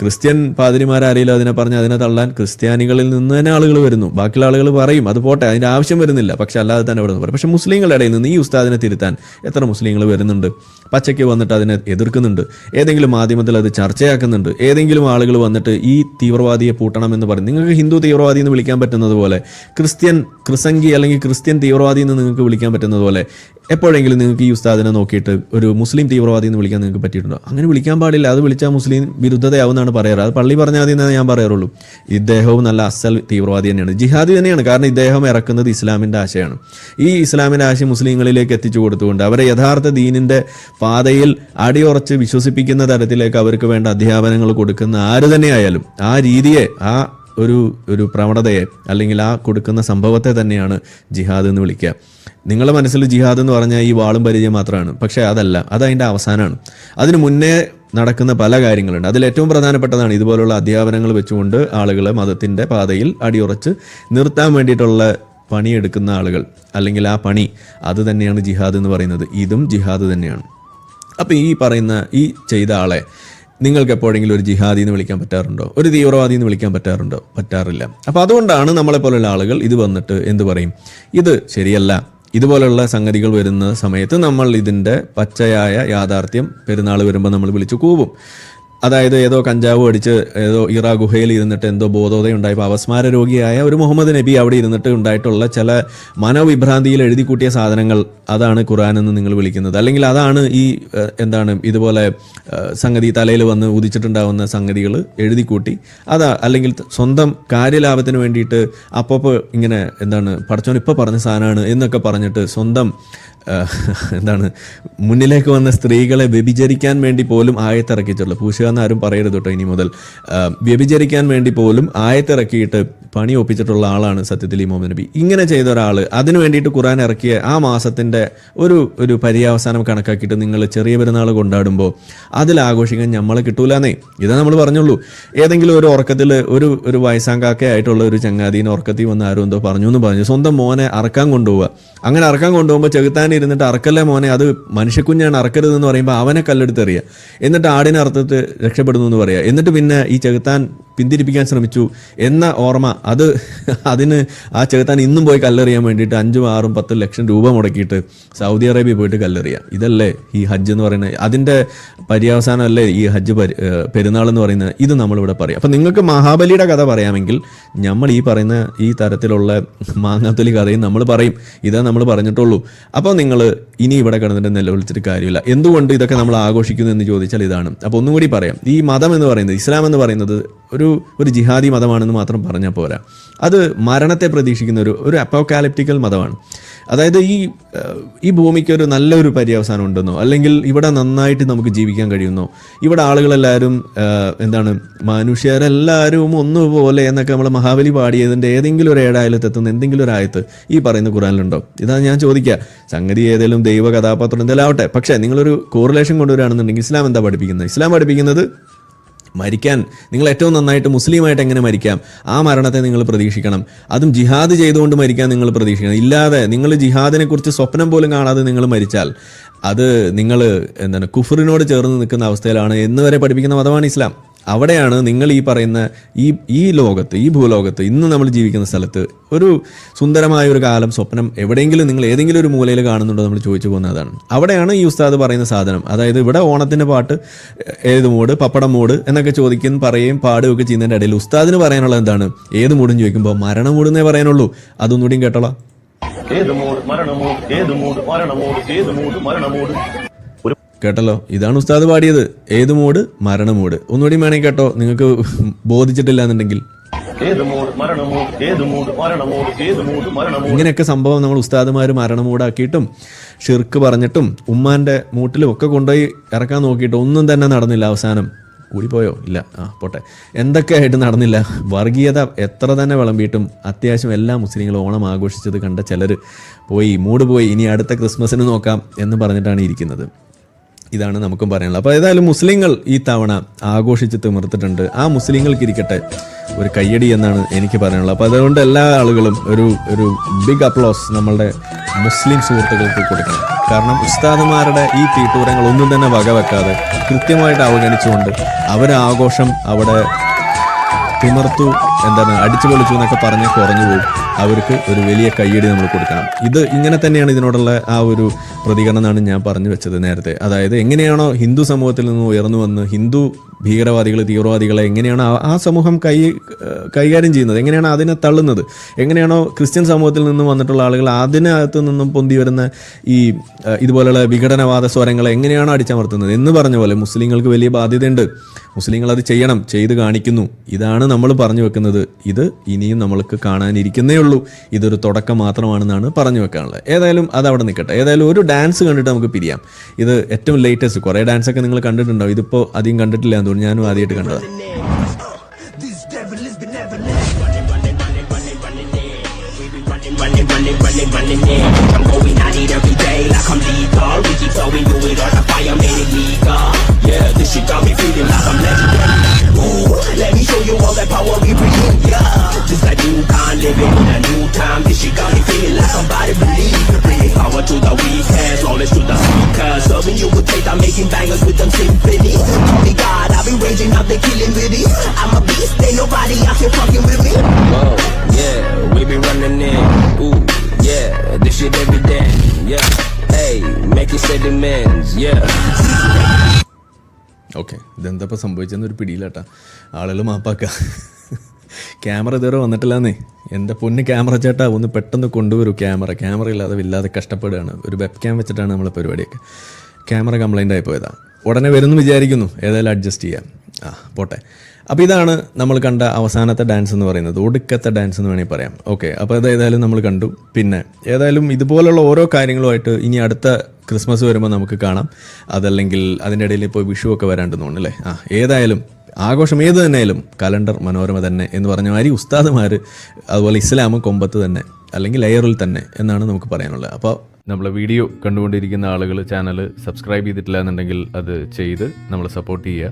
A: ക്രിസ്ത്യൻ പാതിരിമാരാരെങ്കിലും അതിനെ പറഞ്ഞ് അതിനെ തള്ളാൻ ക്രിസ്ത്യാനികളിൽ നിന്ന് തന്നെ ആളുകൾ വരുന്നു. ബാക്കിയുള്ള ആളുകൾ പറയും അത് പോട്ടെ അതിന്റെ ആവശ്യം വരുന്നില്ല. പക്ഷെ അല്ലാതെ തന്നെ ഇവിടെ നിന്ന് പറയും. പക്ഷെ മുസ്ലിങ്ങളുടെ ഇടയിൽ നിന്ന് ഈ ഉസ്താദിനെ തിരുത്താൻ എത്ര മുസ്ലിങ്ങൾ വരുന്നുണ്ട്? പച്ചയ്ക്ക് വന്നിട്ട് അതിനെ എതിർക്കുന്നുണ്ട്. ഏതെങ്കിലും മാധ്യമത്തിൽ അത് ചർച്ചയാക്കുന്നുണ്ട്. ഏതെങ്കിലും ആളുകൾ വന്നിട്ട് ഈ തീവ്രവാദിയെ പൂട്ടണം എന്ന് പറയും. നിങ്ങൾക്ക് ഹിന്ദു തീവ്രവാദി എന്ന് വിളിക്കാൻ പറ്റുന്നത് പോലെ ക്രിസ്ത്യൻ ക്രിസംഗി അല്ലെങ്കിൽ ക്രിസ്ത്യൻ തീവ്രവാദി എന്ന് നിങ്ങൾക്ക് വിളിക്കാൻ പറ്റുന്നത് പോലെ എപ്പോഴെങ്കിലും നിങ്ങൾക്ക് ഈ ഉസ്താദിനെ നോക്കിയിട്ട് ഒരു മുസ്ലിം തീവ്രവാദി എന്ന് വിളിക്കാൻ നിങ്ങൾക്ക് പറ്റിയിട്ടുണ്ടോ? അങ്ങനെ വിളിക്കാൻ പാടില്ല. അത് വിളിച്ചാൽ മുസ്ലിം വിരുദ്ധതയാവുന്നതാണ് പറയാറ്. അത് പള്ളി പറഞ്ഞാൽ മതി ഞാൻ പറയാറുള്ളൂ. ഇദ്ദേഹവും നല്ല അസൽ തീവ്രവാദി തന്നെയാണ്. ജിഹാദി തന്നെയാണ്. കാരണം ഇദ്ദേഹം ഇറക്കുന്നത് ഇസ്ലാമിന്റെ ആശയമാണ്. ഈ ഇസ്ലാമിന്റെ ആശയം മുസ്ലിങ്ങളിലേക്ക് എത്തിച്ചു കൊടുത്തുകൊണ്ട് അവരെ യഥാർത്ഥ ദീനിന്റെ പാതയിൽ അടിയുറച്ച് വിശ്വസിപ്പിക്കുന്ന തരത്തിലേക്ക് അവർക്ക് വേണ്ട അധ്യാപനങ്ങൾ കൊടുക്കുന്ന ആര് തന്നെയായാലും ആ രീതിയെ ആ ഒരു ഒരു പ്രവണതയെ അല്ലെങ്കിൽ ആ കൊടുക്കുന്ന സംഭവത്തെ തന്നെയാണ് ജിഹാദ് എന്ന് വിളിക്കുക. നിങ്ങളുടെ മനസ്സിൽ ജിഹാദ് എന്ന് പറഞ്ഞാൽ ഈ വാളും പരിചയം മാത്രമാണ്. പക്ഷേ അതല്ല അത് അതിന്റെ അവസാനമാണ്. അതിന് മുന്നേ നടക്കുന്ന പല കാര്യങ്ങളുണ്ട്. അതിൽ ഏറ്റവും പ്രധാനപ്പെട്ടതാണ് ഇതുപോലുള്ള അധ്യാപനങ്ങൾ വെച്ചുകൊണ്ട് ആളുകളെ മതത്തിന്റെ പാതയിൽ അടിയുറച്ച് നിർത്താൻ വേണ്ടിയിട്ടുള്ള പണിയെടുക്കുന്ന ആളുകൾ. അല്ലെങ്കിൽ ആ പണി അത് തന്നെയാണ് ജിഹാദ് എന്ന് പറയുന്നത്. ഇതും ജിഹാദ് തന്നെയാണ്. അപ്പോൾ ഈ പറയുന്ന ഈ ചെയ്ത ആളെ നിങ്ങൾക്ക് എപ്പോഴെങ്കിലും ഒരു ജിഹാദി എന്ന് വിളിക്കാൻ പറ്റാറുണ്ടോ? ഒരു തീവ്രവാദി എന്ന് വിളിക്കാൻ പറ്റാറുണ്ടോ? പറ്റാറില്ല. അപ്പോൾ അതുകൊണ്ടാണ് നമ്മളെപ്പോലുള്ള ആളുകൾ ഇത് വന്നിട്ട് എന്ത് പറയും? ഇത് ശരിയല്ല. ഇതുപോലുള്ള സംഗതികൾ വരുന്ന സമയത്ത് നമ്മൾ ഇതിന്റെ പച്ചയായ യാഥാർത്ഥ്യം പെരുന്നാൾ വരുമ്പോൾ നമ്മൾ വിളിച്ചു കൂവും. അതായത് ഏതോ കഞ്ചാവ് അടിച്ച് ഏതോ ഇറ ഗുഹയിൽ ഇരുന്നിട്ട് എന്തോ ബോധോദയം ഉണ്ടായപ്പോൾ അവസ്മാര രോഗിയായ ഒരു മുഹമ്മദ് നബി അവിടെ ഇരുന്നിട്ട് ഉണ്ടായിട്ടുള്ള ചില മനോവിഭ്രാന്തിയിൽ എഴുതി കൂട്ടിയ സാധനങ്ങൾ അതാണ് ഖുറാൻ എന്ന് നിങ്ങൾ വിളിക്കുന്നത്. അല്ലെങ്കിൽ അതാണ് ഈ എന്താണ് ഇതുപോലെ സംഗതി തലയിൽ വന്ന് ഉദിച്ചിട്ടുണ്ടാവുന്ന സംഗതികൾ എഴുതി കൂട്ടി അതാ അല്ലെങ്കിൽ സ്വന്തം കാര്യലാഭത്തിന് വേണ്ടിയിട്ട് അപ്പോൾ ഇങ്ങനെ എന്താണ് പഠിച്ചോൻ ഇപ്പോൾ പറഞ്ഞ സാധനമാണ് എന്നൊക്കെ പറഞ്ഞിട്ട് സ്വന്തം എന്താണ് മുന്നിലേക്ക് വന്ന സ്ത്രീകളെ വ്യഭിചരിക്കാൻ വേണ്ടി പോലും ആയത്തിറക്കിയിട്ടുള്ള പൂശുക എന്ന് ആരും പറയരുത് കേട്ടോ ഇനി മുതൽ. വ്യഭിചരിക്കാൻ വേണ്ടി പോലും ആയത്തിറക്കിയിട്ട് പണി ഒപ്പിച്ചിട്ടുള്ള ആളാണ് സത്യത്തിൽ ഈ മുഹമ്മദ് നബി. ഇങ്ങനെ ചെയ്ത ഒരാൾ അതിനു വേണ്ടിയിട്ട് ഖുറാൻ ഇറക്കിയ ആ മാസത്തിന്റെ ഒരു ഒരു പര്യാവസാനം കണക്കാക്കിയിട്ട് നിങ്ങൾ ചെറിയ പെരുന്നാൾ കൊണ്ടാടുമ്പോൾ അതിൽ ആഘോഷിക്കാൻ നമ്മൾ കിട്ടൂലെന്നേ. ഇതാ നമ്മൾ പറഞ്ഞുള്ളൂ. ഏതെങ്കിലും ഒരു ഉറക്കത്തിൽ ഒരു ഒരു വയസ്സാങ്കാക്ക ആയിട്ടുള്ള ഒരു ചങ്ങാതീനെ ഉറക്കത്തിൽ വന്ന് ആരും എന്തോ പറഞ്ഞു എന്ന് പറഞ്ഞു. സ്വന്തം മോനെ അറക്കാൻ കൊണ്ടുപോവുക. അങ്ങനെ അറക്കാൻ കൊണ്ടുപോകുമ്പോൾ ചെകുത്താൻ ഇരുന്നിട്ട് അറക്കല്ലേ മോനെ? അത് മനുഷ്യക്കുഞ്ഞാണ് അറക്കരുതെന്ന് പറയുമ്പോൾ അവനെ കല്ലെടുത്തെറിയുക എന്നിട്ട് ആടിനെ അറുത്തിട്ട് രക്ഷപ്പെടുന്നു എന്ന് പറയുക എന്നിട്ട് പിന്നെ ഈ ചെകുത്താൻ പിന്തിരിപ്പിക്കാൻ ശ്രമിച്ചു. എന്ന ഓർമ്മ അത് അതിന് ആ ചെകുത്താൻ ഇന്നും പോയി കല്ലെറിയാൻ വേണ്ടിയിട്ട് അഞ്ചും ആറും പത്തും ലക്ഷം രൂപ മുടക്കിയിട്ട് സൗദി അറേബ്യ പോയിട്ട് കല്ലെറിയുക ഇതല്ലേ ഈ ഹജ്ജ് എന്ന് പറയുന്നത് അതിന്റെ പര്യവസാനമല്ലേ ഈ ഹജ്ജ് പരി പെരുന്നാൾ എന്ന് പറയുന്നത് ഇത് നമ്മളിവിടെ പറയും. അപ്പം നിങ്ങൾക്ക് മഹാബലിയുടെ കഥ പറയാമെങ്കിൽ നമ്മൾ ഈ പറയുന്ന ഈ തരത്തിലുള്ള മാങ്ങാത്തൊലി കഥയും നമ്മൾ പറയും. ഇതാ നമ്മൾ പറഞ്ഞിട്ടുള്ളൂ. അപ്പോൾ നിങ്ങൾ ഇനി ഇവിടെ കിടന്നിട്ട് നിലവിളിച്ചിട്ട് കാര്യമില്ല. എന്തുകൊണ്ട് ഇതൊക്കെ നമ്മൾ ആഘോഷിക്കുന്നു എന്ന് ചോദിച്ചാൽ ഇതാണ്. അപ്പോൾ ഒന്നുകൂടി പറയാം. ഈ മതം എന്ന് പറയുന്നത് ഇസ്ലാം എന്ന് പറയുന്നത് ഒരു ഒരു ജിഹാദി മതമാണെന്ന് മാത്രം പറഞ്ഞാൽ പോരാ. അത് മരണത്തെ പ്രതീക്ഷിക്കുന്ന ഒരു ഒരു അപ്പോക്കാലിപ്റ്റിക്കൽ മതമാണ്. അതായത് ഈ ഈ ഭൂമിക്ക് ഒരു നല്ലൊരു പര്യവസാനം ഉണ്ടെന്നോ അല്ലെങ്കിൽ ഇവിടെ നന്നായിട്ട് നമുക്ക് ജീവിക്കാൻ കഴിയുന്നോ ഇവിടെ ആളുകളെല്ലാവരും എന്താണ് മനുഷ്യരെല്ലാവരും ഒന്നുപോലെ എന്നൊക്കെ നമ്മൾ മഹാബലി പാടിയതിന്റെ ഏതെങ്കിലും ഒരു ഏഴായാലത്ത് എത്തുന്ന എന്തെങ്കിലും ഒരു ആയത്ത് ഈ പറയുന്ന ഖുറാനിലുണ്ടോ ഇതാണ് ഞാൻ ചോദിക്കുക സംഗതി ഏതെങ്കിലും ദൈവ കഥാപാത്രം എന്തെങ്കിലും ആവട്ടെ. പക്ഷേ നിങ്ങളൊരു കോറിലേഷൻ കൊണ്ടുവരികയാണെന്നുണ്ടെങ്കിൽ ഇസ്ലാം എന്താ പഠിപ്പിക്കുന്നത്? ഇസ്ലാം പഠിപ്പിക്കുന്നത് മരിക്കാൻ. നിങ്ങൾ ഏറ്റവും നന്നായിട്ട് മുസ്ലിമായിട്ട് എങ്ങനെ മരിക്കാം? ആ മരണത്തെ നിങ്ങൾ പ്രതീക്ഷിക്കണം. അതും ജിഹാദ് ചെയ്തുകൊണ്ട് മരിക്കാൻ നിങ്ങൾ പ്രതീക്ഷിക്കണം. ഇല്ലാതെ നിങ്ങൾ ജിഹാദിനെ കുറിച്ച് സ്വപ്നം പോലും കാണാതെ നിങ്ങൾ മരിച്ചാൽ അത് നിങ്ങൾ എന്താണ് കുഫറിനോട് ചേർന്ന് നിൽക്കുന്ന അവസ്ഥയിലാണ് എന്ന് വരെ പഠിപ്പിക്കുന്ന മതമാണ് ഇസ്ലാം. അവിടെയാണ് നിങ്ങൾ ഈ പറയുന്ന ഈ ഈ ലോകത്ത് ഈ ഭൂലോകത്ത് ഇന്ന് നമ്മൾ ജീവിക്കുന്ന സ്ഥലത്ത് ഒരു സുന്ദരമായ ഒരു കാലം സ്വപ്നം എവിടെയെങ്കിലും നിങ്ങൾ ഏതെങ്കിലും ഒരു മൂലയിൽ കാണുന്നുണ്ടോ നമ്മൾ ചോദിച്ചു പോകുന്നതാണ് അവിടെയാണ് ഈ ഉസ്താദ് പറയുന്ന സാധനം. അതായത് ഇവിടെ ഓണത്തിന്റെ പാട്ട് ഏത് മൂട് പപ്പടം മൂട് എന്നൊക്കെ ചോദിക്കും പറയുകയും പാടുകയൊക്കെ ചെയ്യുന്നതിന്റെ ഇടയിൽ ഉസ്താദിന് പറയാനുള്ളത് എന്താണ്? ഏത് മൂടും ചോദിക്കുമ്പോൾ മരണം മൂടെന്നേ പറയാനുള്ളൂ. അതൊന്നുകൂടിയും കേട്ടോളാം.
C: ഏത് മൂട് മരണമൂട് ഏത് മൂട് മരണമൂട് ഏത് മൂട് മരണമൂട്?
A: കേട്ടല്ലോ? ഇതാണ് ഉസ്താദ് പാടിയത്. ഏത് മൂഡ്? മോഡ്. ഒന്നുകൂടി വേണമെങ്കിൽ കേട്ടോ നിങ്ങൾക്ക് ബോധിച്ചിട്ടില്ല എന്നുണ്ടെങ്കിൽ ഇങ്ങനെയൊക്കെ സംഭവം നമ്മൾ ഉസ്താദുമാർ മരണമൂടാക്കിയിട്ടും ഷിർക്ക് പറഞ്ഞിട്ടും ഉമ്മാന്റെ മൂട്ടിലും ഒക്കെ കൊണ്ടുപോയി ഇറക്കാൻ നോക്കിയിട്ട് ഒന്നും തന്നെ നടന്നില്ല അവസാനം. കൂടിപ്പോയോ? ഇല്ല. ആ പോട്ടെ. എന്തൊക്കെയായിട്ട് നടന്നില്ല? വർഗീയത എത്ര തന്നെ വിളമ്പിയിട്ടും അത്യാവശ്യം എല്ലാ മുസ്ലിങ്ങളും ഓണം ആഘോഷിച്ചത് കണ്ട ചിലർ പോയി മൂട് പോയി ഇനി അടുത്ത ക്രിസ്മസിന് നോക്കാം എന്ന് പറഞ്ഞിട്ടാണ് ഇരിക്കുന്നത്. ഇതാണ് നമുക്കും പറയാനുള്ളത്. അപ്പോൾ ഏതായാലും മുസ്ലിങ്ങൾ ഈ തവണ ആഘോഷിച്ച് തിമിർത്തിട്ടുണ്ട്. ആ മുസ്ലിങ്ങൾക്ക് ഇരിക്കട്ടെ ഒരു കയ്യടി എന്നാണ് എനിക്ക് പറയാനുള്ളത്. അപ്പോൾ അതുകൊണ്ട് എല്ലാ ആളുകളും ഒരു ഒരു ബിഗ് അപ്ലോസ് നമ്മളുടെ മുസ്ലിം സുഹൃത്തുക്കൾക്ക് കൊടുക്കണം. കാരണം ഉസ്താദുമാരുടെ ഈ തീട്ടൂരങ്ങൾ ഒന്നും തന്നെ വകവെക്കാതെ കൃത്യമായിട്ട് അവഗണിച്ചുകൊണ്ട് അവരാഘോഷം അവിടെ തിമർത്തു എന്താണ് അടിച്ചു പൊളിച്ചു എന്നൊക്കെ പറഞ്ഞ് കുറഞ്ഞു പോകും അവർക്ക് ഒരു വലിയ കയ്യടി നമ്മൾ കൊടുക്കണം. ഇത് ഇങ്ങനെ തന്നെയാണ് ഇതിനോടുള്ള ആ ഒരു പ്രതികരണം എന്നാണ് ഞാൻ പറഞ്ഞു വെച്ചത് നേരത്തെ. അതായത് എങ്ങനെയാണോ ഹിന്ദു സമൂഹത്തിൽ നിന്ന് ഉയർന്നു വന്ന് ഹിന്ദു ഭീകരവാദികൾ തീവ്രവാദികളെ എങ്ങനെയാണ് ആ- സമൂഹം കൈ കൈകാര്യം ചെയ്യുന്നത് എങ്ങനെയാണ് അതിനെ തള്ളുന്നത് എങ്ങനെയാണോ ക്രിസ്ത്യൻ സമൂഹത്തിൽ നിന്നും വന്നിട്ടുള്ള ആളുകൾ അതിനകത്ത് നിന്നും പൊന്തി വരുന്ന ഈ ഇതുപോലെയുള്ള വിഘടനവാദ സ്വരങ്ങളെ എങ്ങനെയാണോ അടിച്ചമർത്തുന്നത് എന്ന് പറഞ്ഞ പോലെ മുസ്ലിങ്ങൾക്ക് വലിയ ബാധ്യതയുണ്ട്. മുസ്ലിങ്ങൾ അത് ചെയ്യണം ചെയ്ത് കാണിക്കുന്നു. ഇതാണ് നമ്മൾ പറഞ്ഞു വെക്കുന്നത്. ഇത് ഇനിയും നമ്മൾക്ക് കാണാനിരിക്കുന്നേ ഉള്ളൂ. ഇതൊരു തുടക്കം മാത്രമാണെന്നാണ് പറഞ്ഞു വെക്കാനുള്ളത്. ഏതായാലും അത് അവിടെ നിൽക്കട്ടെ. ഏതായാലും ഒരു ഡാൻസ് കണ്ടിട്ട് നമുക്ക് പിരിയാം. ഇത് ഏറ്റവും ലേറ്റസ്റ്റ് കുറേ ഡാൻസൊക്കെ നിങ്ങൾ കണ്ടിട്ടുണ്ടാവും. ഇതിപ്പോൾ അധികം കണ്ടിട്ടില്ല എന്ന് അതുകൊണ്ട് ഞാനും ആദ്യമായിട്ട് കണ്ടതാണ്
D: day like I'm legal. We keep going, do it or the fire made it legal. Yeah, this shit got me feeling like I'm legendary. Ooh, let me show you all that power we bring in. Yeah, just like you can't live in a new time. This shit got me feeling like I'm about believe. Bringing power to the weak hands, flawless to the speakers. Serving you with taste, I'm making bangers with them symphonies. Call me God, I've been raging, I've been killing with it. I'm a beast, ain't nobody out here fucking with me. Whoa, yeah, we be running in. Ooh, yeah, this shit every day. Yeah,
A: okay ഇതെന്താ ഇപ്പോൾ സംഭവിച്ചെന്ന് ഒരു പിടിയില്ലാട്ടാ ആളുകൾ മാപ്പാക്ക. ക്യാമറ ഇതുവരെ വന്നിട്ടില്ലാന്നേ. എന്റെ പൊന്ന് ക്യാമറ ചേട്ടാ ഒന്ന് പെട്ടെന്ന് കൊണ്ടുവരൂ ക്യാമറ. ക്യാമറ ഇല്ലാതെ ഇല്ലാതെ കഷ്ടപ്പെടുകയാണ്. ഒരു വെബ് ക്യാം വെച്ചിട്ടാണ് നമ്മളെ പരിപാടിയൊക്കെ. ക്യാമറ കംപ്ലൈന്റ് ആയി പോയതാണ് ഉടനെ വരുമെന്ന് വിചാരിക്കുന്നു. ഏതായാലും അഡ്ജസ്റ്റ് ചെയ്യാം. ആ പോട്ടെ. അപ്പോൾ ഇതാണ് നമ്മൾ കണ്ട അവസാനത്തെ ഡാൻസ് എന്ന് പറയുന്നത്. ഒടുക്കത്തെ ഡാൻസ് എന്ന് വേണമെങ്കിൽ പറയാം. ഓക്കെ അപ്പോൾ അത് ഏതായാലും നമ്മൾ കണ്ടു. പിന്നെ ഏതായാലും ഇതുപോലുള്ള ഓരോ കാര്യങ്ങളുമായിട്ട് ഇനി അടുത്ത ക്രിസ്മസ് വരുമ്പോൾ നമുക്ക് കാണാം. അതല്ലെങ്കിൽ അതിന്റെ ഇടയിൽ ഇപ്പോൾ വിഷു ഒക്കെ വരാണ്ടെന്ന് തോന്നുന്നു അല്ലേ? ആ ഏതായാലും ആഘോഷം ഏത് തന്നെയായാലും കലണ്ടർ മനോരമ തന്നെ എന്ന് പറഞ്ഞ മാതിരി ഉസ്താദുമാർ അതുപോലെ ഇസ്ലാമും കൊമ്പത്ത് തന്നെ അല്ലെങ്കിൽ ലെയറിൽ തന്നെ എന്നാണ് നമുക്ക് പറയാനുള്ളത്. അപ്പോൾ നമ്മളെ വീഡിയോ കണ്ടുകൊണ്ടിരിക്കുന്ന ആളുകൾ ചാനൽ സബ്സ്ക്രൈബ് ചെയ്തിട്ടില്ല എന്നുണ്ടെങ്കിൽ അത് ചെയ്ത് നമ്മളെ സപ്പോർട്ട് ചെയ്യുക.